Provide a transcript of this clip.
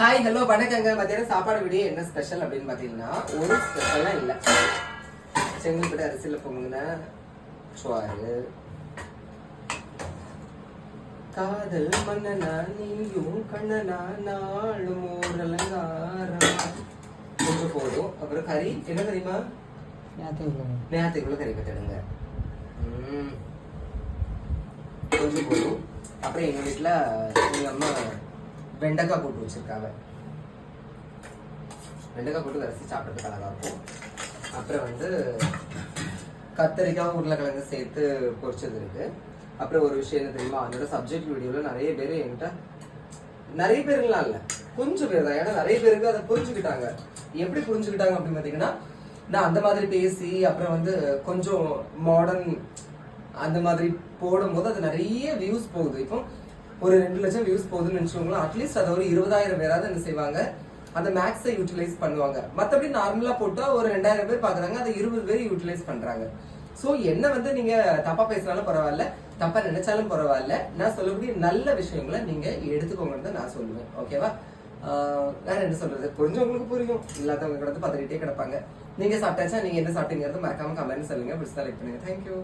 Hi hello வணக்கங்க. மத்தியானம் சாப்பாடு வீடியோ என்ன ஸ்பெஷல் அப்படின்னு பார்த்தீங்கன்னா ஒரு ஸ்பெஷலாக இல்லை. செங்கல்பட்டு அரிசியில் பொங்குன சோறு. காதல் மன்னனா நீயும் கண்ணனா நாளும் அலங்காரம் கொஞ்சம் போதும். அப்புறம் கறி. என்ன கறிமா நேரத்துக்குள்ள கறி ம். கொஞ்சம் போதும். அப்புறம் எங்க வீட்டில் எங்கள் அம்மா வெண்டைக்காய் போட்டு வச்சுருக்காங்க. வெண்டைக்காய் போட்டு ரசி சாப்பிட்றதுக்கு அழகாக இருக்கும். அப்புறம் வந்து கத்தரிக்காய் உருளைக்கிழங்கு சேர்த்து பொரிச்சது இருக்குது அப்புறம் ஒரு விஷயம் என்ன தெரியுமா? அதோட சப்ஜெக்ட் வீடியோவில் நிறைய பேர் என்கிட்ட நிறைய பேருலாம் இல்லை கொஞ்சம் பேர் தான். ஏன்னா நிறைய பேருக்கு அதை புரிஞ்சுக்கிட்டாங்க. எப்படி புரிஞ்சுக்கிட்டாங்க அப்படின்னு பார்த்தீங்கன்னா நான் அந்த மாதிரி பேசி அப்புறம் வந்து கொஞ்சம் மாடர்ன் அந்த மாதிரி போடும்போது அது நிறைய வியூஸ் போகுது. இப்போ ஒரு ரெண்டு லட்சம் வியூஸ் போகுதுன்னு நினச்சவங்களும் அட்லீஸ்ட் அதை ஒரு இருபதாயிரம் பேராவது என்ன செய்வாங்க? அந்த மேக்ஸை யூட்டிலைஸ் பண்ணுவாங்க. மற்றபடி நார்மலாக போட்டால் ஒரு ரெண்டாயிரம் பேர் பார்க்குறாங்க அதை இருபது பேர் யூட்டிலைஸ் பண்ணுறாங்க ஸோ என்ன வந்து நீங்கள் தப்பாக பேசினாலும் பரவாயில்ல தப்பாக நினைச்சாலும் பரவாயில்ல நான் சொல்லக்கூடிய நல்ல விஷயங்களை நீங்கள் எடுத்துக்கோங்கன்னு தான் நான் சொல்லுவேன். ஓகேவா வேற என்ன சொல்றது? புரிஞ்சவங்களுக்கு புரியும். இல்லாதவங்க கிடந்து பதறிட்டே கிடப்பாங்க. நீங்க சாப்பிட்டாச்சா நீங்க என்ன சாப்பிட்டீங்கிறது மறக்காம கமெண்ட் சொல்லுங்க. பிடிச்சா லைக் பண்ணுங்க. தேங்க்யூ